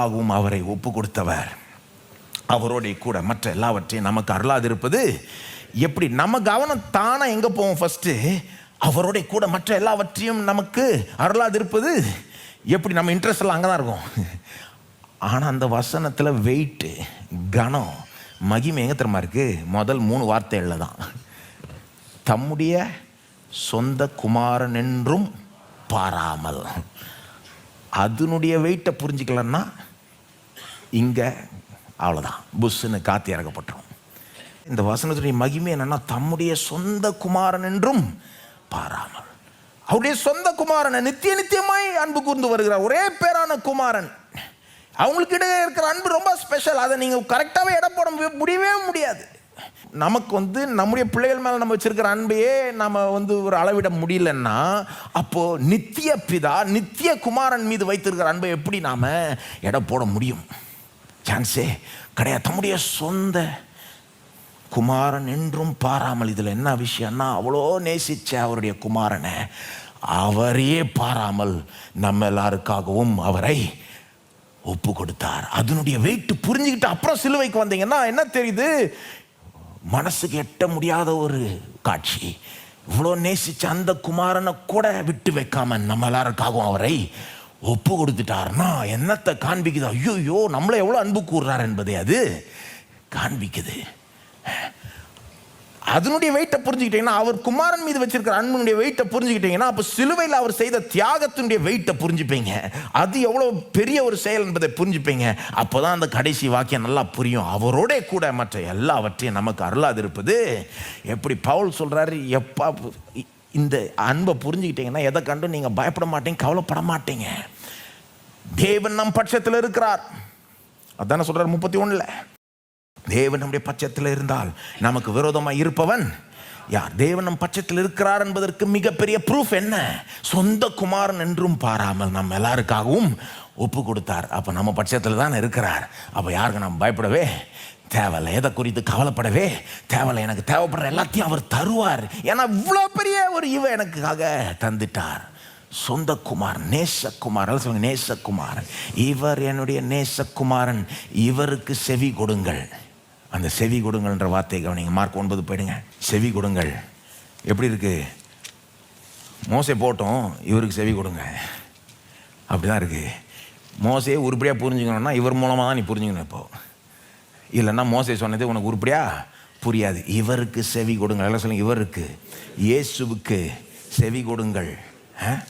ஆவும் அவரை ஒப்பு கொடுத்தவர் அவரோடைய கூட மற்ற எல்லாவற்றையும் நமக்கு அருளாதிருப்பது. எப்படி நம்ம கவனம் தானே எங்கே போவோம் ஃபஸ்ட்டு அவரோடைய கூட மற்ற எல்லாவற்றையும் நமக்கு அருளாதிருப்பது. எப்படி நம்ம இன்ட்ரெஸ்ட் எல்லாம் அங்கே தான் இருக்கும். ஆனால் அந்த வசனத்தில் வெயிட்டு கனம் மகிமை எங்கே தெரியுமா இருக்குது முதல் மூணு வார்த்தைகளில் தான் தம்முடைய சொந்த குமாரன் என்றும் பாராமல். அதனுடைய வெயிட்டை புரிஞ்சுக்கலன்னா இங்கே அவ்வளோதான் புஷ்ஷுன்னு காத்து இறக்கப்பட்டுரும். இந்த வசனத்துடைய மகிமை என்னென்னா தம்முடைய சொந்த குமாரன் என்றும் பாராமல். அவருடைய சொந்த குமாரனை நித்திய நித்தியமாய் அன்பு கூர்ந்து வருகிறார். ஒரே பேரான குமாரன். அவங்களுக்கு இடையே இருக்கிற அன்பு ரொம்ப ஸ்பெஷல் அதை நீங்கள் கரெக்டாகவே எடை போட முடியவே முடியாது. நமக்கு வந்து நம்முடைய பிள்ளைகள் மேலே நம்ம வச்சுருக்கிற அன்பையே நம்ம வந்து ஒரு அளவிட முடியலன்னா அப்போது நித்திய பிதா நித்திய குமாரன் மீது வைத்திருக்கிற அன்பை எப்படி நாம் எடை போட முடியும்? சான்ஸே கிடையாது தம்முடைய சொந்த குமாரன் என்றும் பாராமல் இதில் என்ன விஷயம்னா அவ்வளோ நேசித்த அவருடைய குமாரனை அவரையே பாராமல் நம்ம எல்லாருக்காகவும் அவரை ஒப்பு கொடுத்தார் அதனுடைய வெயிட் புரிஞ்சுக்கிட்டு அப்புறம் சிலுவைக்கு வந்தீங்கன்னா என்ன தெரியுது? மனசுக்கு எட்ட முடியாத ஒரு காட்சி. இவ்வளோ நேசித்த அந்த குமாரனை கூட விட்டு வைக்காம நம்ம எல்லாருக்காகவும் அவரை ஒப்பு கொடுத்துட்டாருன்னா என்னத்தை காண்பிக்குது? ஐயோ நம்மளை எவ்வளோ அன்பு கூறுறார் என்பதை அது காண்பிக்குது. அதனுடைய வெயிட்டை புரிஞ்சுக்கிட்டீங்கன்னா அவர் குமாரன் மீது வச்சிருக்கிற அன்பனுடைய வெயிட்டை புரிஞ்சுக்கிட்டீங்கன்னா அப்போ சிலுவையில் அவர் செய்த தியாகத்தினுடைய வெயிட்டை புரிஞ்சுப்பீங்க. அது எவ்வளோ பெரிய ஒரு செயல் என்பதை புரிஞ்சுப்பீங்க. அப்போ தான் அந்த கடைசி வாக்கியம் நல்லா புரியும். அவரோட கூட மற்ற எல்லாவற்றையும் நமக்கு அருளாது இருப்பது எப்படி பவுல் சொல்கிறாரு எப்பா இந்த அன்பை புரிஞ்சுக்கிட்டீங்கன்னா எதை கண்டும் நீங்கள் பயப்பட மாட்டீங்க கவலைப்பட மாட்டீங்க. தேவன் நம் பட்சத்தில் இருக்கிறார். அதானே சொல்கிறார் முப்பத்தி ஒன்றில் தேவன் நம்முடைய பட்சத்தில் இருந்தால் நமக்கு விரோதமாக இருப்பவன். யார் தேவன் நம் பட்சத்தில் இருக்கிறார் என்பதற்கு மிகப்பெரிய ப்ரூஃப் என்ன? சொந்த குமாரன் என்றும் பாராமல் நம்ம எல்லாருக்காகவும் ஒப்பு கொடுத்தார். அப்போ நம்ம பட்சத்தில் தான் இருக்கிறார். அப்போ யாருக்கு நாம் பயப்படவே? தேவையில்லை. எதை குறித்து கவலைப்படவே? தேவையில்லை. எனக்கு தேவைப்படுற எல்லாத்தையும் அவர் தருவார். ஏன்னா இவ்வளோ பெரிய ஒரு இவ எனக்காக தந்துட்டார். சொந்தக்குமார் நேசக்குமார் நேசகுமார் சொல்லுங்க நேசக்குமார் இவர் என்னுடைய நேசகுமாரன். இவருக்கு செவி கொடுங்கள். அந்த செவி கொடுங்கள்ன்ற வார்த்தையை கவனிங்க. மார்க் ஒன்பது போயிடுங்க. செவி கொடுங்கள். எப்படி இருக்கு? மோசை போட்டோம் இவருக்கு செவி கொடுங்க. அப்படிதான் இருக்கு. மோசையே உருப்படியாக புரிஞ்சுக்கணும்னா இவர் மூலமாக தான் நீ புரிஞ்சுக்கணும் இப்போ. இல்லைன்னா மோசை சொன்னது உனக்கு உருப்படியாக புரியாது. இவருக்கு செவி கொடுங்கள். எல்லாம் சொல்லுங்க. இவருக்கு. இயேசுவுக்கு செவி கொடுங்கள். ஆ?